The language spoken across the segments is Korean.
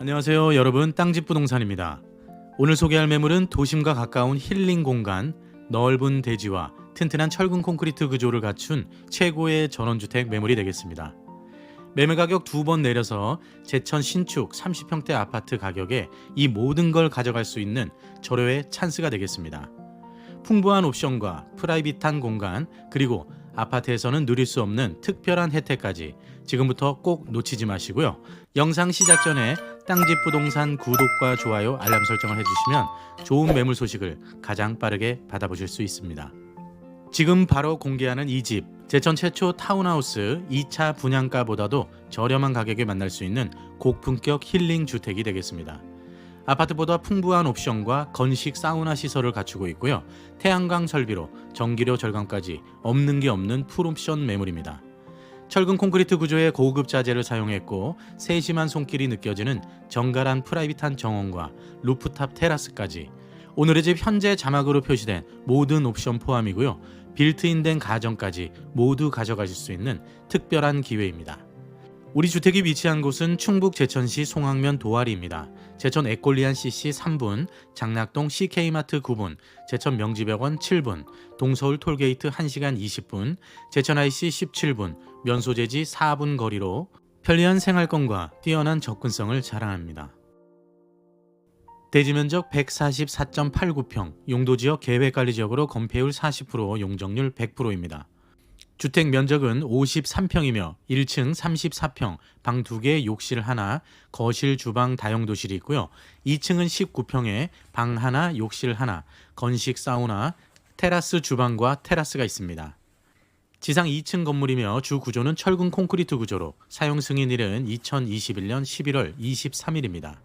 안녕하세요 여러분 땅집 부동산입니다. 오늘 소개할 매물은 도심과 가까운 힐링 공간, 넓은 대지와 튼튼한 철근 콘크리트 구조를 갖춘 최고의 전원주택 매물이 되겠습니다. 매매 가격 두 번 내려서 제천 신축 30평대 아파트 가격에 이 모든 걸 가져갈 수 있는 절호의 찬스가 되겠습니다. 풍부한 옵션과 프라이빗한 공간 그리고 아파트에서는 누릴 수 없는 특별한 혜택까지 지금부터 꼭 놓치지 마시고요. 영상 시작 전에 땅집 부동산 구독과 좋아요 알람 설정을 해주시면 좋은 매물 소식을 가장 빠르게 받아보실 수 있습니다. 지금 바로 공개하는 이 집 제천 최초 타운하우스 2차 분양가보다도 저렴한 가격에 만날 수 있는 고품격 힐링 주택이 되겠습니다. 아파트보다 풍부한 옵션과 건식 사우나 시설을 갖추고 있고요. 태양광 설비로 전기료 절감까지 없는 게 없는 풀옵션 매물입니다. 철근 콘크리트 구조의 고급 자재를 사용했고 세심한 손길이 느껴지는 정갈한 프라이빗한 정원과 루프탑 테라스까지 오늘의 집 현재 자막으로 표시된 모든 옵션 포함이고요. 빌트인된 가정까지 모두 가져가실 수 있는 특별한 기회입니다. 우리 주택이 위치한 곳은 충북 제천시 송악면 도아리입니다. 제천 에콜리안 CC 3분, 장락동 CK마트 9분, 제천 명지병원 7분, 동서울 톨게이트 1시간 20분, 제천 IC 17분, 면소재지 4분 거리로 편리한 생활권과 뛰어난 접근성을 자랑합니다. 대지 면적 144.89평, 용도 지역 계획 관리 지역으로 건폐율 40%, 용적률 100%입니다. 주택 면적은 53평이며 1층 34평, 방 2개, 욕실 하나, 거실, 주방, 다용도실이 있고요. 2층은 19평에 방 하나, 욕실 하나, 건식 사우나, 테라스 주방과 테라스가 있습니다. 지상 2층 건물이며 주 구조는 철근 콘크리트 구조로 사용 승인일은 2021년 11월 23일입니다.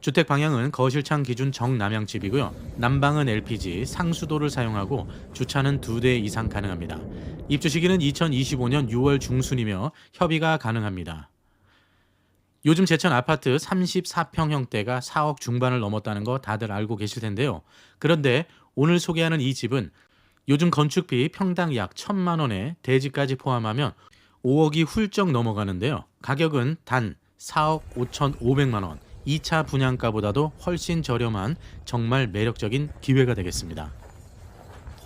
주택 방향은 거실창 기준 정남향집이고요. 난방은 LPG, 상수도를 사용하고 주차는 두 대 이상 가능합니다. 입주 시기는 2025년 6월 중순이며 협의가 가능합니다. 요즘 제천 아파트 34평형대가 4억 중반을 넘었다는 거 다들 알고 계실 텐데요. 그런데 오늘 소개하는 이 집은 요즘 건축비 평당 약 1천만 원에 대지까지 포함하면 5억이 훌쩍 넘어가는데요. 가격은 단 4억 5천5백만 원. 2차 분양가보다도 훨씬 저렴한 정말 매력적인 기회가 되겠습니다.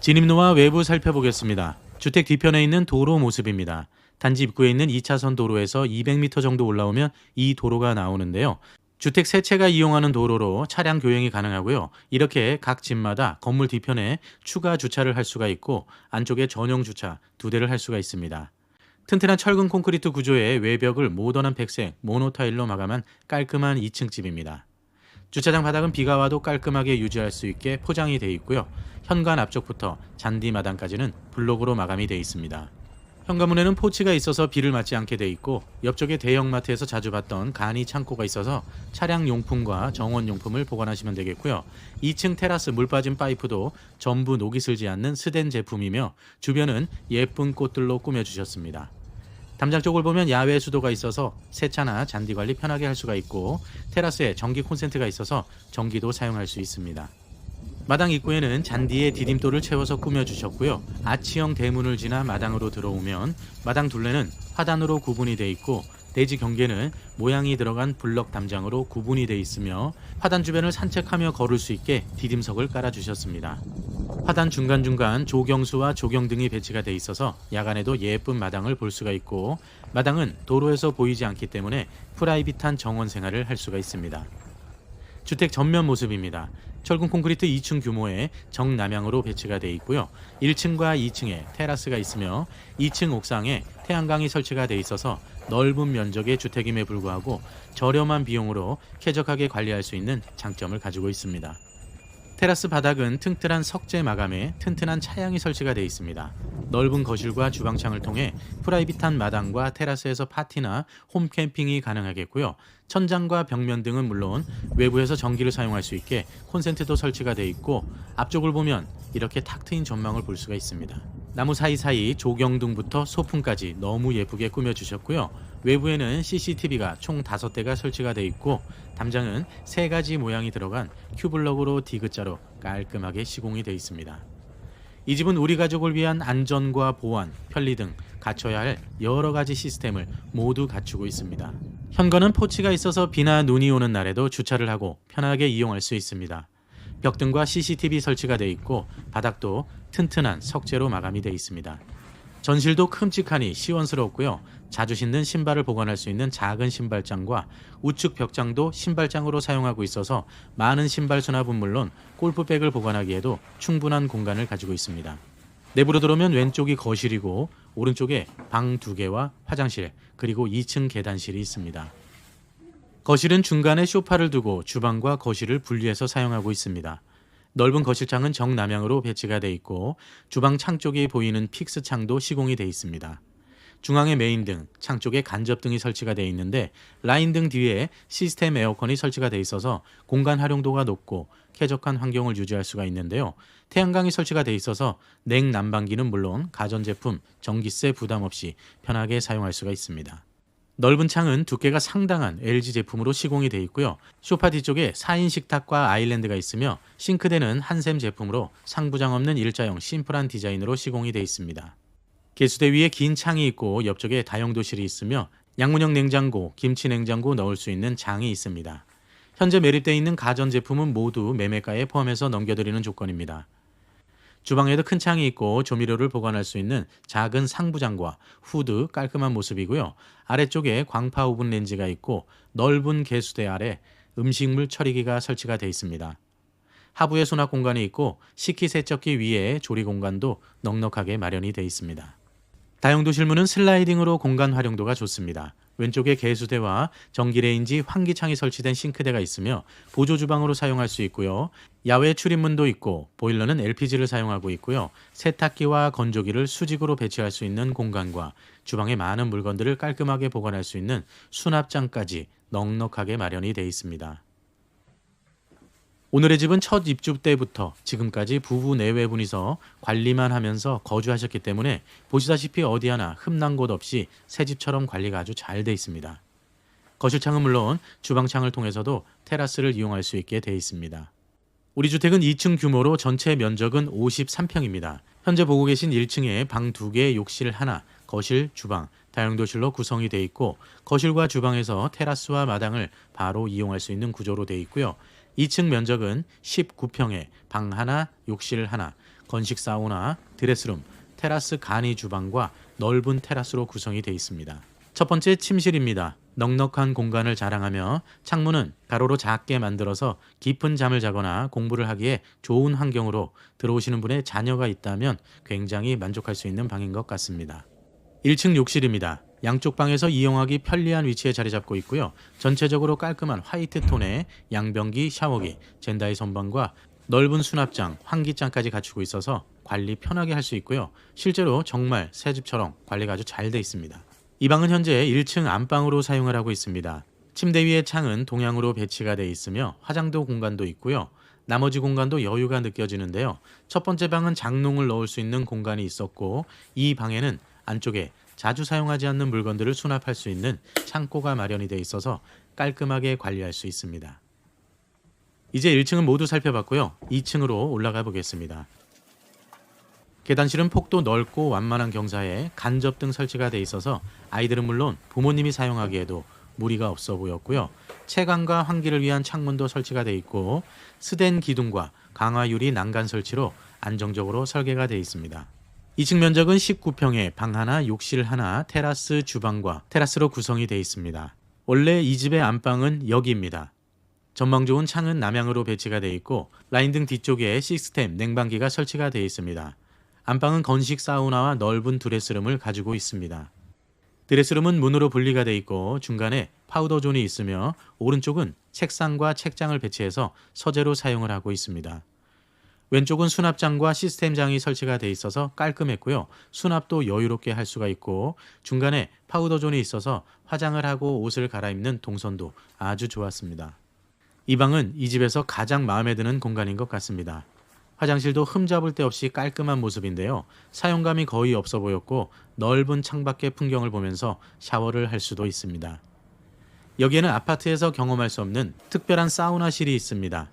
진입로와 외부 살펴보겠습니다. 주택 뒤편에 있는 도로 모습입니다. 단지 입구에 있는 2차선 도로에서 200m 정도 올라오면 이 도로가 나오는데요. 주택 세 채가 이용하는 도로로 차량 교행이 가능하고요. 이렇게 각 집마다 건물 뒤편에 추가 주차를 할 수가 있고 안쪽에 전용 주차 두 대를 할 수가 있습니다. 튼튼한 철근 콘크리트 구조의 외벽을 모던한 백색 모노타일로 마감한 깔끔한 2층 집입니다. 주차장 바닥은 비가 와도 깔끔하게 유지할 수 있게 포장이 되어 있고요. 현관 앞쪽부터 잔디 마당까지는 블록으로 마감이 되어 있습니다. 현관문에는 포치가 있어서 비를 맞지 않게 돼 있고 옆쪽에 대형마트에서 자주 봤던 간이 창고가 있어서 차량 용품과 정원 용품을 보관하시면 되겠고요. 2층 테라스 물 빠진 파이프도 전부 녹이 슬지 않는 스덴 제품이며 주변은 예쁜 꽃들로 꾸며 주셨습니다. 담장 쪽을 보면 야외 수도가 있어서 세차나 잔디 관리 편하게 할 수가 있고 테라스에 전기 콘센트가 있어서 전기도 사용할 수 있습니다. 마당 입구에는 잔디에 디딤돌을 채워서 꾸며주셨고요. 아치형 대문을 지나 마당으로 들어오면 마당 둘레는 화단으로 구분이 돼 있고 대지 경계는 모양이 들어간 블럭 담장으로 구분이 돼 있으며 화단 주변을 산책하며 걸을 수 있게 디딤석을 깔아주셨습니다. 화단 중간중간 조경수와 조경 등이 배치가 돼 있어서 야간에도 예쁜 마당을 볼 수가 있고 마당은 도로에서 보이지 않기 때문에 프라이빗한 정원 생활을 할 수가 있습니다. 주택 전면 모습입니다. 철근 콘크리트 2층 규모의 정남향으로 배치가 되어 있고요. 1층과 2층에 테라스가 있으며 2층 옥상에 태양광이 설치가 되어 있어서 넓은 면적의 주택임에 불구하고 저렴한 비용으로 쾌적하게 관리할 수 있는 장점을 가지고 있습니다. 테라스 바닥은 튼튼한 석재 마감에 튼튼한 차양이 설치가 되어 있습니다. 넓은 거실과 주방창을 통해 프라이빗한 마당과 테라스에서 파티나 홈 캠핑이 가능하겠고요. 천장과 벽면 등은 물론 외부에서 전기를 사용할 수 있게 콘센트도 설치가 되어 있고 앞쪽을 보면 이렇게 탁 트인 전망을 볼 수가 있습니다. 나무 사이사이 조경등부터 소품까지 너무 예쁘게 꾸며주셨고요. 외부에는 CCTV가 총 5대가 설치가 되어 있고 담장은 세 가지 모양이 들어간 큐블럭으로 디귿자로 깔끔하게 시공이 되어 있습니다. 이 집은 우리 가족을 위한 안전과 보안, 편리 등 갖춰야 할 여러 가지 시스템을 모두 갖추고 있습니다. 현관은 포치가 있어서 비나 눈이 오는 날에도 주차를 하고 편하게 이용할 수 있습니다. 벽등과 CCTV 설치가 되어 있고 바닥도 튼튼한 석재로 마감이 되어 있습니다. 전실도 큼직하니 시원스럽고요. 자주 신는 신발을 보관할 수 있는 작은 신발장과 우측 벽장도 신발장으로 사용하고 있어서 많은 신발 수납은 물론 골프백을 보관하기에도 충분한 공간을 가지고 있습니다. 내부로 들어오면 왼쪽이 거실이고 오른쪽에 방 두 개와 화장실 그리고 2층 계단실이 있습니다. 거실은 중간에 소파를 두고 주방과 거실을 분리해서 사용하고 있습니다. 넓은 거실창은 정남향으로 배치가 돼 있고 주방 창 쪽이 보이는 픽스 창도 시공이 돼 있습니다. 중앙에 메인 등, 창 쪽에 간접 등이 설치가 되어 있는데 라인 등 뒤에 시스템 에어컨이 설치가 돼 있어서 공간 활용도가 높고 쾌적한 환경을 유지할 수가 있는데요. 태양광이 설치가 돼 있어서 냉난방기는 물론 가전제품, 전기세 부담 없이 편하게 사용할 수가 있습니다. 넓은 창은 두께가 상당한 LG 제품으로 시공이 되어 있고요. 소파 뒤쪽에 4인 식탁과 아일랜드가 있으며 싱크대는 한샘 제품으로 상부장 없는 일자형 심플한 디자인으로 시공이 되어 있습니다. 개수대 위에 긴 창이 있고 옆쪽에 다용도실이 있으며 양문형 냉장고, 김치 냉장고 넣을 수 있는 장이 있습니다. 현재 매립되어 있는 가전 제품은 모두 매매가에 포함해서 넘겨드리는 조건입니다. 주방에도 큰 창이 있고 조미료를 보관할 수 있는 작은 상부장과 후드 깔끔한 모습이고요. 아래쪽에 광파 오븐 렌지가 있고 넓은 개수대 아래 음식물 처리기가 설치가 되어 있습니다. 하부에 수납 공간이 있고 식기세척기 위에 조리 공간도 넉넉하게 마련이 되어 있습니다. 다용도 실문은 슬라이딩으로 공간 활용도가 좋습니다. 왼쪽에 개수대와 전기레인지 환기창이 설치된 싱크대가 있으며 보조 주방으로 사용할 수 있고요. 야외 출입문도 있고 보일러는 LPG를 사용하고 있고요. 세탁기와 건조기를 수직으로 배치할 수 있는 공간과 주방의 많은 물건들을 깔끔하게 보관할 수 있는 수납장까지 넉넉하게 마련이 되어 있습니다. 오늘의 집은 첫 입주 때부터 지금까지 부부 내외 분이서 관리만 하면서 거주하셨기 때문에 보시다시피 어디 하나 흠난 곳 없이 새 집처럼 관리가 아주 잘 돼 있습니다. 거실창은 물론 주방창을 통해서도 테라스를 이용할 수 있게 돼 있습니다. 우리 주택은 2층 규모로 전체 면적은 53평입니다. 현재 보고 계신 1층에 방 2개, 욕실 하나, 거실, 주방, 다용도실로 구성이 돼 있고 거실과 주방에서 테라스와 마당을 바로 이용할 수 있는 구조로 돼 있고요. 2층 면적은 19평에 방 하나, 욕실 하나, 건식 사우나, 드레스룸, 테라스 간이 주방과 넓은 테라스로 구성이 되어 있습니다. 첫 번째 침실입니다. 넉넉한 공간을 자랑하며 창문은 가로로 작게 만들어서 깊은 잠을 자거나 공부를 하기에 좋은 환경으로 들어오시는 분의 자녀가 있다면 굉장히 만족할 수 있는 방인 것 같습니다. 1층 욕실입니다. 양쪽 방에서 이용하기 편리한 위치에 자리 잡고 있고요. 전체적으로 깔끔한 화이트 톤의 양변기, 샤워기, 젠다이 선반과 넓은 수납장, 환기장까지 갖추고 있어서 관리 편하게 할 수 있고요. 실제로 정말 새 집처럼 관리가 아주 잘 돼 있습니다. 이 방은 현재 1층 안방으로 사용을 하고 있습니다. 침대 위의 창은 동향으로 배치가 돼 있으며 화장도 공간도 있고요. 나머지 공간도 여유가 느껴지는데요. 첫 번째 방은 장롱을 넣을 수 있는 공간이 있었고 이 방에는 안쪽에 자주 사용하지 않는 물건들을 수납할 수 있는 창고가 마련이 돼 있어서 깔끔하게 관리할 수 있습니다. 이제 1층은 모두 살펴봤고요. 2층으로 올라가 보겠습니다. 계단실은 폭도 넓고 완만한 경사에 간접 등 설치가 돼 있어서 아이들은 물론 부모님이 사용하기에도 무리가 없어 보였고요. 채광과 환기를 위한 창문도 설치가 돼 있고 스댄 기둥과 강화 유리 난간 설치로 안정적으로 설계가 돼 있습니다. 2층 면적은 19평에 방 하나, 욕실 하나, 테라스, 주방과 테라스로 구성이 되어 있습니다. 원래 이 집의 안방은 여기입니다. 전망 좋은 창은 남향으로 배치가 되어 있고 라인 등 뒤쪽에 시스템 냉방기가 설치가 되어 있습니다. 안방은 건식 사우나와 넓은 드레스룸을 가지고 있습니다. 드레스룸은 문으로 분리가 되어 있고 중간에 파우더 존이 있으며 오른쪽은 책상과 책장을 배치해서 서재로 사용을 하고 있습니다. 왼쪽은 수납장과 시스템장이 설치가 돼 있어서 깔끔했고요. 수납도 여유롭게 할 수가 있고 중간에 파우더 존이 있어서 화장을 하고 옷을 갈아입는 동선도 아주 좋았습니다. 이 방은 이 집에서 가장 마음에 드는 공간인 것 같습니다. 화장실도 흠잡을 데 없이 깔끔한 모습인데요. 사용감이 거의 없어 보였고 넓은 창밖의 풍경을 보면서 샤워를 할 수도 있습니다. 여기에는 아파트에서 경험할 수 없는 특별한 사우나실이 있습니다.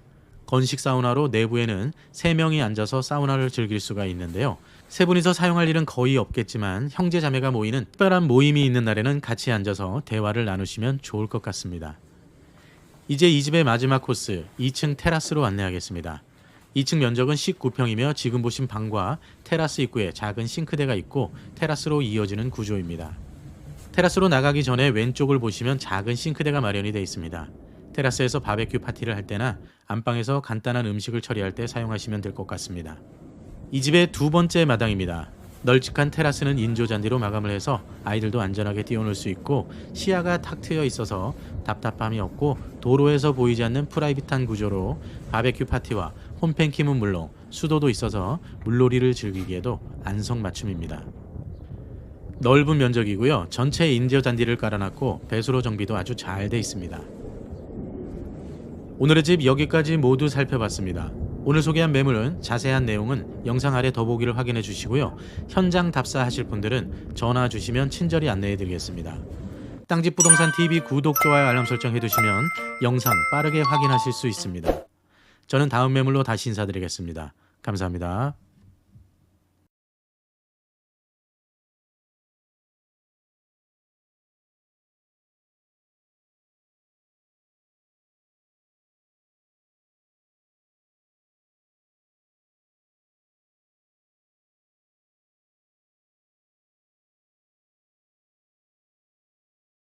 건식 사우나로 내부에는 3명이 앉아서 사우나를 즐길 수가 있는데요. 세 분이서 사용할 일은 거의 없겠지만 형제 자매가 모이는 특별한 모임이 있는 날에는 같이 앉아서 대화를 나누시면 좋을 것 같습니다. 이제 이 집의 마지막 코스 2층 테라스로 안내하겠습니다. 2층 면적은 19평이며 지금 보신 방과 테라스 입구에 작은 싱크대가 있고 테라스로 이어지는 구조입니다. 테라스로 나가기 전에 왼쪽을 보시면 작은 싱크대가 마련이 되어 있습니다. 테라스에서 바베큐 파티를 할 때나 안방에서 간단한 음식을 처리할 때 사용하시면 될 것 같습니다. 이 집의 두 번째 마당입니다. 널찍한 테라스는 인조 잔디로 마감을 해서 아이들도 안전하게 뛰어놀 수 있고 시야가 탁 트여 있어서 답답함이 없고 도로에서 보이지 않는 프라이빗한 구조로 바베큐 파티와 홈팬킴은 물론 수도도 있어서 물놀이를 즐기기에도 안성맞춤입니다. 넓은 면적이고요. 전체 인조 잔디를 깔아놨고 배수로 정비도 아주 잘 돼 있습니다. 오늘의 집 여기까지 모두 살펴봤습니다. 오늘 소개한 매물은 자세한 내용은 영상 아래 더보기를 확인해 주시고요. 현장 답사하실 분들은 전화 주시면 친절히 안내해 드리겠습니다. 땅집 부동산 TV 구독, 좋아요, 알람 설정 해 두시면 영상 빠르게 확인하실 수 있습니다. 저는 다음 매물로 다시 인사드리겠습니다. 감사합니다.